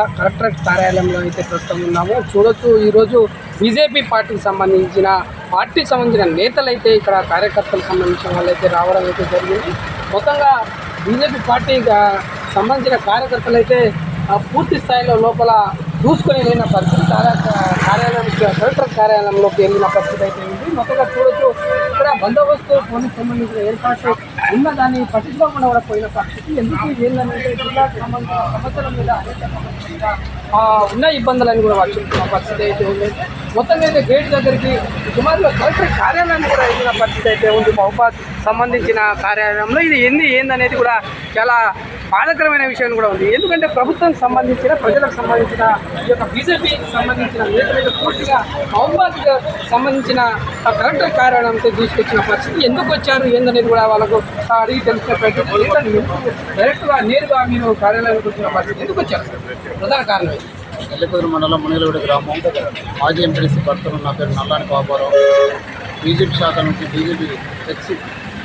జిల్లా కలెక్టరేట్ కార్యాలయంలో అయితే ప్రస్తుతం ఉన్నాము. చూడొచ్చు ఈరోజు బీజేపీ పార్టీకి సంబంధించిన పార్టీకి సంబంధించిన నేతలు అయితే ఇక్కడ కార్యకర్తలకు సంబంధించిన వాళ్ళు అయితే రావడం అయితే జరిగింది. మొత్తంగా బీజేపీ పార్టీకి సంబంధించిన కార్యకర్తలు అయితే పూర్తి స్థాయిలో లోపల దూసుకొని వెళ్ళిన పరిస్థితి కార్య- కార్యాలయం కలెక్టర్ కార్యాలయంలోకి వెళ్ళిన పరిస్థితి అయితే ఉంది. మొత్తంగా చూడొచ్చు ఇక్కడ బందోబస్తు పోలీస్ సంబంధించిన ఏర్పాట్లు ఉన్న దాన్ని పట్టించుకోకుండా కూడా పోయిన పరిస్థితి. ఎందుకు ఏంటంటే జిల్లాకు సంబంధించిన సమస్యల మీద అనేక సమస్యల మీద ఉన్న ఇబ్బందులని కూడా వాళ్ళు పరిస్థితి అయితే ఉంది. మొత్తం అయితే గేట్ దగ్గరికి సుమారుగా కలెక్టర్ కార్యాలయాన్ని కూడా వెళ్ళిన పరిస్థితి అయితే ఉంది. మహబాద్ సంబంధించిన కార్యాలయంలో ఇది ఏంది ఏందనేది కూడా చాలా బాధకరమైన విషయం కూడా ఉంది. ఎందుకంటే ప్రభుత్వం సంబంధించిన ప్రజలకు సంబంధించిన ఈ యొక్క బీజేపీకి సంబంధించిన నేతలైతే పూర్తిగా మహబాద్కి సంబంధించిన కలెక్టర్ కార్యాలయంతో తీసుకొచ్చిన పరిస్థితి ఎందుకు వచ్చారు ఏందనేది కూడా వాళ్ళకు అడిగి తెలుసుకునే ప్రయత్నం డైరెక్ట్గా నేరుగా మీరు కార్యాలయానికి వచ్చిన పరిస్థితి ఎందుకు వచ్చారు? ప్రధాన కారణం ఎల్లికుదురు మండలం మునిగలవిడి గ్రామం. మాజీ ఎంపీడీసీ భర్తలు నా పేరు నల్లాని బాబారావు. బీజేపీ శాఖ నుంచి BJP ex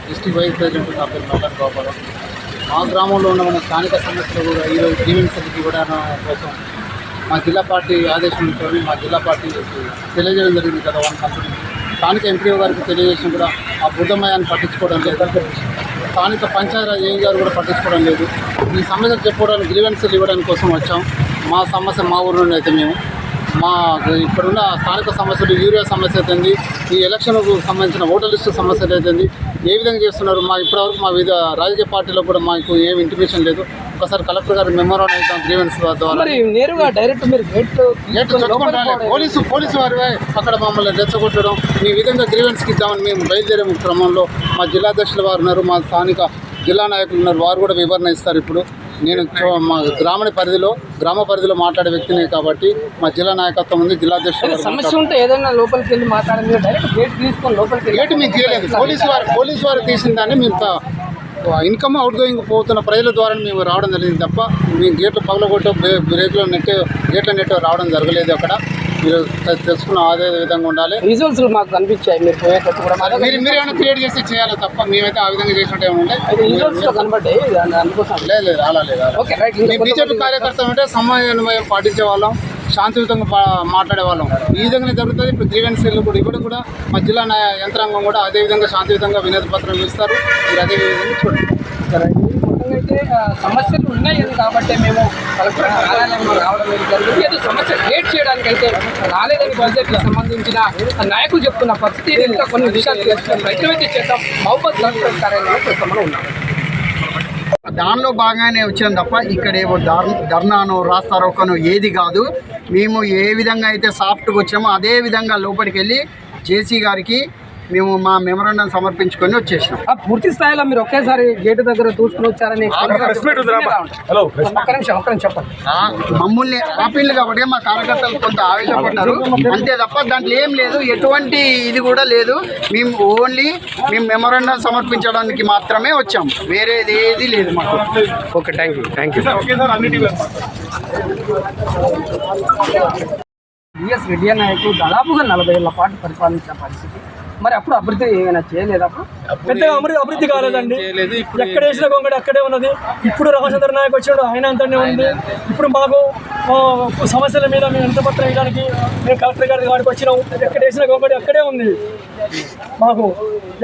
district vice president నా పేరు నల్లాని బాబారావు. మా గ్రామంలో ఉన్న మన స్థానిక సమస్యలు కూడా ఈరోజు జీవనశైలికి ఇవ్వడం కోసం మా జిల్లా పార్టీ ఆదేశంతో మా జిల్లా పార్టీ తెలియజేయడం జరిగింది కదా వన్ కంపెనీ. స్థానిక ఎంపీఓ గారికి తెలియజేసిన కూడా ఆ బుద్ధమయాన్ని పట్టించుకోవడం లేదు. స్థానిక పంచాయతీ ఏ గారు కూడా పట్టించుకోవడం లేదు. ఈ సమస్యలు చెప్పుకోవడానికి గ్రీవెన్సులు ఇవ్వడానికి కోసం వచ్చాం. మా సమస్య మా ఊరు నుండి అయితే మేము. మా ఇక్కడున్న స్థానిక సమస్యలు యూరియా సమస్య అయితేంది ఈ ఎలక్షన్కు సంబంధించిన ఓటర్ లిస్టు సమస్యలు అయితేంది ఏ విధంగా చేస్తున్నారు? మా ఇప్పటివరకు మా వివిధ రాజకీయ పార్టీలో కూడా మాకు ఏమి ఇంటిమేషన్ లేదు. ఒకసారి కలెక్టర్ గారు మెమోరాండం ఇద్దాం గ్రీవెన్స్ ద్వారా నేరుగా డైరెక్ట్ మీరు గేట్ గేట్. పోలీసు పోలీసు వారివే అక్కడ మమ్మల్ని రెచ్చగొట్టడం ఈ విధంగా గ్రీవెన్స్కి ఇద్దామని మేము బయలుదేరే క్రమంలో మా జిల్లా అధ్యక్షుల వారు ఉన్నారు మా స్థానిక జిల్లా నాయకులు ఉన్నారు వారు కూడా వివరణ ఇస్తారు ఇప్పుడు. నేను మా గ్రామీణ పరిధిలో గ్రామ పరిధిలో మాట్లాడే వ్యక్తిని కాబట్టి మా జిల్లా నాయకత్వం ఉంది జిల్లా అధ్యక్షులు సమస్య ఉంటే ఏదైనా లోపలికి వెళ్ళి మాట్లాడండి. మీరు డైరెక్ట్ గేట్ తీసుకొని లోపలికి వెళ్ళి గేట్ మీకు పోలీసు వారు పోలీసు వారు తీసిన దాన్ని మేము ఇన్కమ్ అవుట్ గోయింగ్ పోతున్న ప్రజల ద్వారా మేము రావడం జరిగింది తప్ప మేము గేట్లు పగలగొట్టో బ్రే- బ్రేక్లో నెట్టే గేట్ల నెట్టో రావడం జరగలేదు అక్కడ. మీరు తెలుసుకున్న అదే విధంగా ఉండాలి. విజువల్స్ మాకు కనిపించాయి మీరు పోయేటట్టు కూడా మీరు మీరు ఏమైనా క్రియేట్ చేసి చేయాలి తప్ప మేమైతే ఆ విధంగా చేసినట్టు అయితే విజువల్స్ కనబడ్డాయి అందుకోసం. లేదు లేదు అలా లేదు. ఓకే రైట్ మీ బీజేపీ కార్యకర్తలు ఉంటే సమన్వయం పాటించే వాళ్ళం శాంతియుతంగా మాట్లాడే వాళ్ళం ఈ విధంగానే జరుగుతుంది. ఇప్పుడు గ్రీవెన్సీలు కూడా ఇవ్వడం కూడా మా జిల్లా యంత్రాంగం కూడా అదే విధంగా శాంతియుతంగా వినతి పత్రం ఇస్తారు. మీరు అదే విధంగా చూడండి. అయితే సమస్యలు ఉన్నాయి కాబట్టి మేము కలెక్టర్ కార్యాలయంలో రావడం జరిగింది. ఏదో సమస్య క్రియేట్ చేయడానికి అయితే రాలేదని బడ్జెట్కి సంబంధించిన నాయకులు చెప్తున్న పరిస్థితి ఇంకా కొన్ని విషయాలు తెలుసుకునే ప్రయత్నం అయితే చేద్దాం. మహబూబ్ కలెక్టర్ కార్యాలయంలో ప్రస్తుతం ఉన్నాం. దానిలో బాగానే వచ్చాం తప్ప ఇక్కడ ఏవో ధర్ ధర్నాను రాస్తారోకను ఏది కాదు. మేము ఏ విధంగా అయితే సాఫ్ట్గా వచ్చామో అదే విధంగా లోపలికి వెళ్ళి జేసీ గారికి మేము మా మెమరాండం సమర్పించుకొని వచ్చేసినాం. ఆ పూర్తి స్థాయిలో మీరు ఒకేసారి గేటు దగ్గర దూసుకుని వచ్చారని హలో ఒక్క నిమిషం ఒక్క నిమిషం చెప్పండి. ఆ, మమ్మల్ని ఆపిల్లు కాబట్టి మా కార్యకర్తలు కొంత ఆవేశపడ్డారు. అంతే తప్ప దాంట్లో ఏం లేదు. ఎటువంటి ఇది కూడా లేదు. మేము ఓన్లీ మేము మెమరాండం సమర్పించడానికి మాత్రమే వచ్చాం. వేరేది ఏది లేదు మాకు. Okay thank you thank you B S Reddy నాయకు దాదాపుగా నలభై ఏళ్ళ పాటు పరిపాలించిన పరిస్థితి. మరి అప్పుడు అభివృద్ధి ఏమైనా చేయలేదు అప్పుడు? పెద్దగా అభివృద్ధి అభివృద్ధి కాలేదండి. ఎక్కడ వేసిన గొంగడి అక్కడే ఉన్నది. ఇప్పుడు రామచంద్ర నాయక్ వచ్చాడు ఆయన అంతనే ఉంది. ఇప్పుడు మాకు సమస్యల మీద మేము ఎంత పత్రం వేయడానికి మేము కలెక్టర్ గారి గారికి వచ్చినాం. ఎక్కడ వేసిన గొంగడి అక్కడే ఉంది. మాకు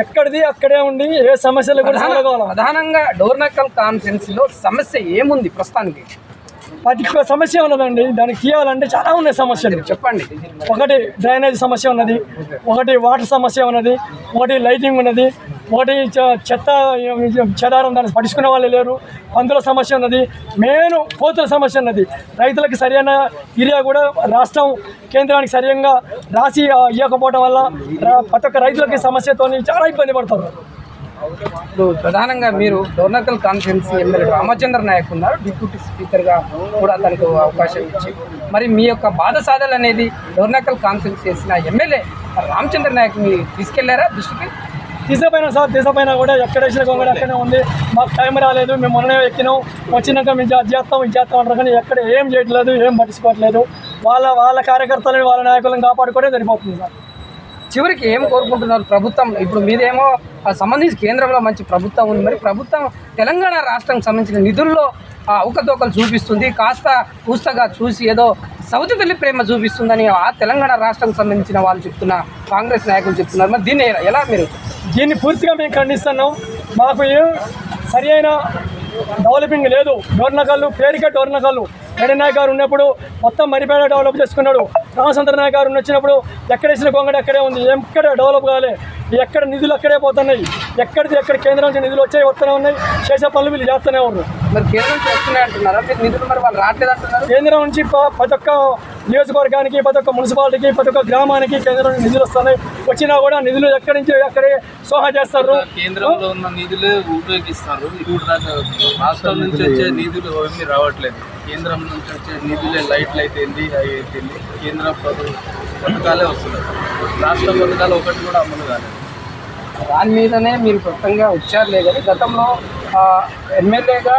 ఎక్కడిది అక్కడే ఉండి ఏ సమస్యలు కూడా ప్రధానంగా డోర్నకల్ కాన్ఫరెన్సీలో సమస్య ఏముంది ప్రస్తుతానికి? ప్రతి ఒక్క సమస్య ఉన్నదండి. దానికి తీయాలంటే చాలా ఉన్నాయి సమస్యలు. చెప్పండి. ఒకటి డ్రైనేజ్ సమస్య ఉన్నది ఒకటి వాటర్ సమస్య ఉన్నది ఒకటి లైటింగ్ ఉన్నది ఒకటి చె- చెత్త చెదారం దాన్ని పడుచుకునే వాళ్ళు లేరు పందుల సమస్య ఉన్నది మెయిన్ కోతుల సమస్య ఉన్నది. రైతులకు సరైన ఏరియా కూడా రాష్ట్రం కేంద్రానికి సరిగ్గా రాసి ఇవ్వకపోవడం వల్ల ప్రతి ఒక్క రైతులకి సమస్యతో చాలా ఇబ్బంది పడతారు. ఇప్పుడు ప్రధానంగా మీరు డోర్నకల్ కాన్ఫరెన్స్ ఎమ్మెల్యే రామచంద్ర నాయక్ ఉన్నారు. డిప్యూటీ స్పీకర్గా కూడా తనకు అవకాశం ఇచ్చి. మరి మీ యొక్క బాధ సాధలు అనేది డోర్నకల్ కాన్ఫరెన్స్ చేసిన ఎమ్మెల్యే రామచంద్ర నాయక్ మీ తీసుకెళ్ళారా దృష్టికి? తీసపోయినా సార్ తీసపోయినా కూడా ఎక్కడ వేసిన కూడా అక్కడే ఉంది. మాకు టైం రాలేదు మేము మొన్ననే ఎక్కినాం. వచ్చినాక మేము ఇది చేస్తాం ఇది చేస్తాం అంటారు కానీ ఎక్కడ ఏం చేయట్లేదు ఏం పట్టించుకోవట్లేదు. వాళ్ళ వాళ్ళ కార్యకర్తలను వాళ్ళ నాయకులను కాపాడుకోవడం సరిపోతుంది సార్. చివరికి ఏం కోరుకుంటున్నారు ప్రభుత్వం? ఇప్పుడు మీదేమో సంబంధించి కేంద్రంలో మంచి ప్రభుత్వం ఉంది. మరి ప్రభుత్వం తెలంగాణ రాష్ట్రానికి సంబంధించిన నిధుల్లో ఆ అవకతవకలు చూపిస్తుంది. కాస్త పూస్తగా చూసి ఏదో సౌతి తల్లి ప్రేమ చూపిస్తుందని ఆ తెలంగాణ రాష్ట్రానికి సంబంధించిన వాళ్ళు చెప్తున్న కాంగ్రెస్ నాయకులు చెప్తున్నారు. మరి దీన్ని ఎలా మీరు దీన్ని పూర్తిగా మేము ఖండిస్తున్నాం. మాకు సరి అయిన డెవలపింగ్ లేదు. డోర్నకల్లు పేరుకే డోర్నకల్లు. నాయక్ గారు ఉన్నప్పుడు మొత్తం మరిపేట డెవలప్ చేసుకున్నాడు. రామచంద్ర నాయక్ గారు వచ్చినప్పుడు ఎక్కడేసిన గొంగడ అక్కడే ఉంది. ఎక్కడ డెవలప్ కాలే. ఎక్కడ నిధులు అక్కడే పోతున్నాయి. ఎక్కడిది ఎక్కడ కేంద్రం నుంచి నిధులు వచ్చాయి వస్తూనే ఉన్నాయి. చేసే పనులు వీళ్ళు చేస్తూనే ఉన్నారు. మరి కేంద్రం చేస్తున్నాయి అంటున్నారా? మీరు నిధులు మరి వాళ్ళు రావట్లేదు అంటున్నారు? కేంద్రం నుంచి ప్రతి ఒక్క నియోజకవర్గానికి ప్రతి ఒక్క మున్సిపాలిటీకి ప్రతి ఒక్క గ్రామానికి కేంద్రం నుంచి నిధులు వస్తున్నాయి. వచ్చినా కూడా నిధులు ఎక్కడి నుంచి ఎక్కడే సోహా చేస్తారు. కేంద్రంలో ఉన్న నిధులే ఉపయోగిస్తారు. రాష్ట్రం నుంచి వచ్చే నిధులు ఏమీ రావట్లేదు. కేంద్రం నుంచి వచ్చే నిధులే లైట్లు అయితే ఏంది అవి. కేంద్ర పథకాలే వస్తున్నాయి. రాష్ట్ర పథకాలు ఒకటి కూడా అమలు కాలేదు. దాని మీదనే మీరు క్లుప్తంగా వచ్చారులే కానీ గతంలో ఎమ్మెల్యేగా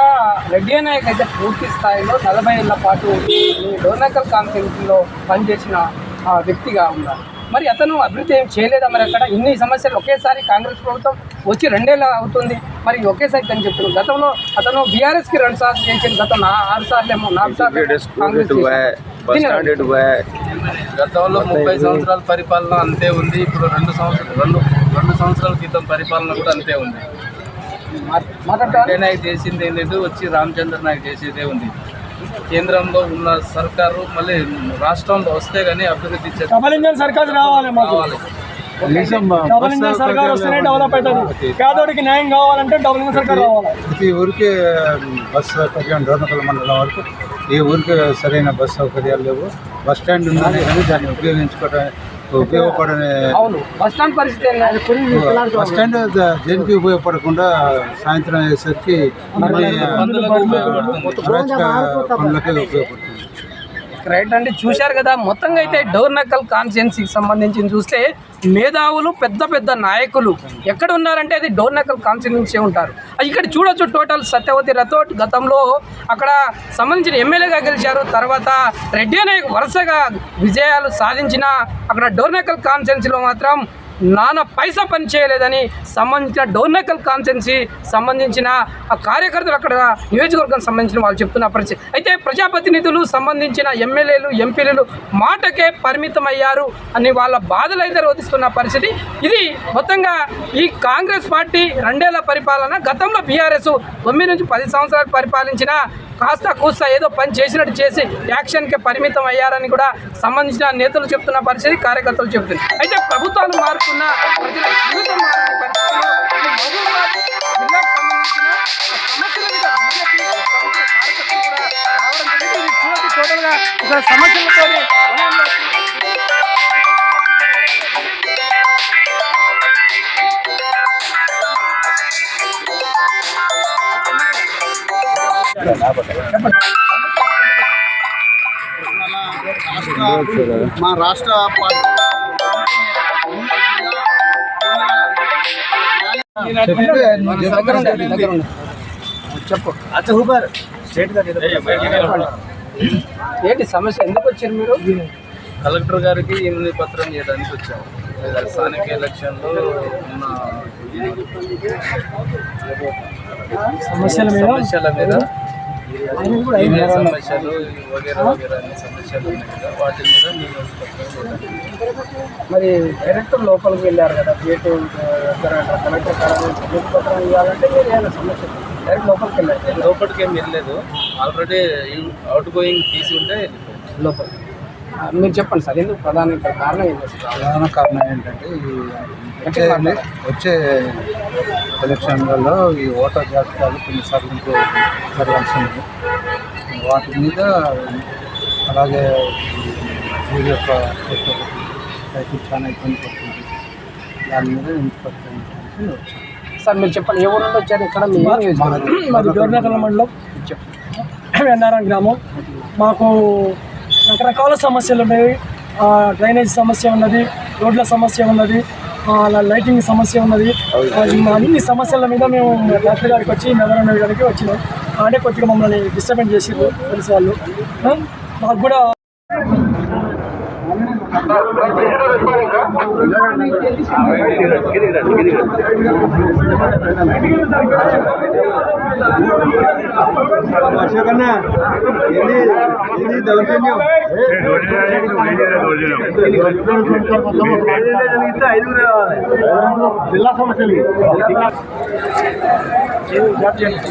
రెడ్డి నాయక్ అయితే పూర్తి స్థాయిలో నలభై ఏళ్ళ పాటు ఈ డోర్నకల్ కాన్ఫరెన్స్లో పనిచేసిన ఆ, వ్యక్తిగా ఉన్నారు. మరి అతను అభివృద్ధి ఏం చేయలేదా? మరి అక్కడ ఇన్ని సమస్యలు ఒకేసారి కాంగ్రెస్ ప్రభుత్వం వచ్చి రెండేళ్ళు అవుతుంది. మరి ఒకేసారి అని చెప్తున్నారు. గతంలో అతను బీఆర్ఎస్కి రెండు సార్లు చేసిన గతం ఆరు సార్లు ఏమో నాలుగు సార్లు గతంలో ముప్పై సంవత్సరాల పరిపాలన అంతే ఉంది. ఇప్పుడు రెండు సంవత్సరాలు రెండు రెండు సంవత్సరాల క్రితం పరిపాలన కూడా అంతే ఉంది. రెడ్డి నాయక్ చేసింది ఏం లేదు వచ్చి రామచంద్ర నాయక్ చేసేదే ఉంది. కేంద్రంలో ఉన్న సర్కారు మళ్ళీ రాష్ట్రంలో వస్తే కానీ అభివృద్ధి సర్కార్ రావాలి డబల్ ఇంజన్ సర్కార్ వస్తేనే డెవలప్ అవుతుంది పేదోడికి న్యాయం కావాలంటే డబల్ ఇంజన్ సర్కార్ రావాలి. ప్రతి ఊరికి బస్ సౌకర్యం డోర్నకల్ మండలం వరకు ఈ ఊరికి సరైన బస్ సౌకర్యాలు లేవు. బస్ స్టాండ్ ఉన్నది కానీ దాన్ని ఉపయోగించుకోవడం ఉపయోగపడని అవును బస్ స్టాండ్ పరిస్థితి? బస్ స్టాండ్ దేనికి ఉపయోగపడకుండా సాయంత్రం అయ్యేసరికి పనులకే ఉపయోగపడుతుంది. రైట్ అండి చూశారు కదా మొత్తంగా అయితే డోర్నకల్ కాన్స్టిట్యున్సీకి సంబంధించి చూస్తే మేధావులు పెద్ద పెద్ద నాయకులు ఎక్కడ ఉన్నారంటే అది డోర్నకల్ కాన్స్టిట్యున్సీ ఉంటారు. ఇక్కడ చూడొచ్చు టోటల్ సత్యవతి రథోట్ గతంలో అక్కడ సంబంధించిన ఎమ్మెల్యేగా గెలిచారు. తర్వాత రెడ్డి అనే వరుసగా విజయాలు సాధించిన అక్కడ డోర్నకల్ కాన్ఫరెన్స్లో మాత్రం నానా పైసా పని చేయలేదని సంబంధించిన డోర్నకల్ కాన్స్టెన్సీ సంబంధించిన ఆ కార్యకర్తలు అక్కడ నియోజకవర్గం సంబంధించిన వాళ్ళు చెప్తున్న పరిస్థితి. అయితే ప్రజాప్రతినిధులు సంబంధించిన ఎమ్మెల్యేలు ఎంపీలు మాటకే పరిమితం అయ్యారు అని వాళ్ళ బాధలు అయితే రోధిస్తున్న పరిస్థితి. ఇది మొత్తంగా ఈ కాంగ్రెస్ పార్టీ రెండేళ్ళ పరిపాలన గతంలో బీఆర్ఎస్ తొమ్మిది నుంచి పది సంవత్సరాలు పరిపాలించిన కాస్త కూస్త ఏదో పని చేసినట్టు చేసి యాక్షన్కి పరిమితం అయ్యారని కూడా సంబంధించిన నేతలు చెప్తున్న పరిస్థితి కార్యకర్తలు చెప్తున్నారు అయితే ప్రభుత్వాలు మారుతున్న ప్రజల జీవితం మారని మా రాష్ట్ర. చెప్పు ఏంటి సమస్య ఎందుకు వచ్చారు మీరు కలెక్టర్ గారికి ఎనిమిది పత్రం చేయడానికి వచ్చాము స్థానిక ఎలక్షన్లో ఉన్న సమస్యల మీద సమస్యల మీద ఏమేమి సమస్యలు వగేరా వగేరా అనే సమస్యలు ఉన్నాయి కదా వాటి మీద మరి డైరెక్టర్ లోపలికి వెళ్ళారు కదా గేట్ దగ్గర కలెక్టర్ కార్యాలయం సభ్యుల పత్రం ఇవ్వాలంటే మీరు ఏమైనా సమస్య డైరెక్ట్ లోపలికి వెళ్ళారు లోపలికి ఏం వెళ్ళలేదు. ఆల్రెడీ అవుట్ గోయింగ్ తీసి ఉంటే. లోపలికి. మీరు చెప్పండి సార్ ఎందుకు ప్రధాన కారణం ఏంటి? ప్రధాన కారణం ఏంటంటే ఈ వచ్చే వచ్చే ఎలక్షన్లలో ఈ ఓటర్ జాబితాలు కొన్నిసార్లు జరగాల్సింది వాటి మీద అలాగే వీరి యొక్క రైతు చాలా ఇబ్బంది పడుతుంది. దాని మీద వచ్చాను సార్ మీరు చెప్పండి ఏ ఊరు నుండి వచ్చారు ఇక్కడ? మాది గవర్నకల్ మండలం. ఎన్ఆర్ఎం గ్రామం. మాకు రకరకాల సమస్యలు ఉన్నాయి. డ్రైనేజ్ సమస్య ఉన్నది రోడ్ల సమస్య ఉన్నది లైటింగ్ సమస్య ఉన్నది. అన్ని సమస్యల మీద మేము డాక్టర్ గారికి వచ్చి నగర గారికి వచ్చినాం. అంటే కొద్దిగా మమ్మల్ని డిస్టర్బెన్స్ చేసారు పోలీసు వాళ్ళు. మాకు కూడా అశోకన్నా ఏంది ఇది దౌర్జన్యం జిల్లా సమస్యలు జాబ్ చేయండి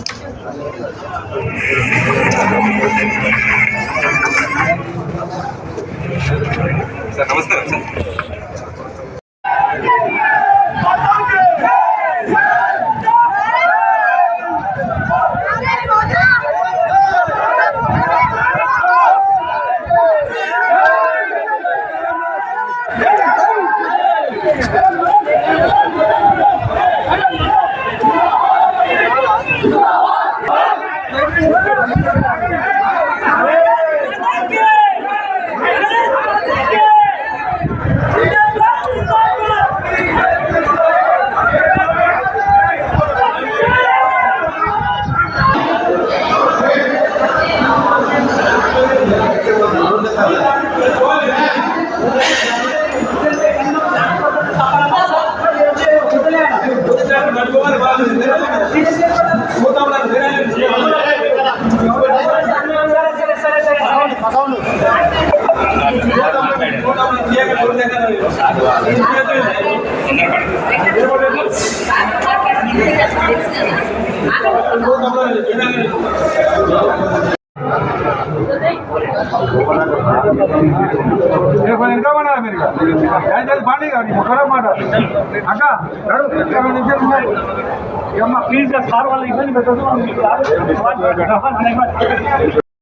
ఇంకా ఉన్నారా మీరు దయచేసి పండి కానీ ఒకరో మాట అక్క ప్లీజ్ సార్ వాళ్ళు ఇబ్బంది పెట్టదు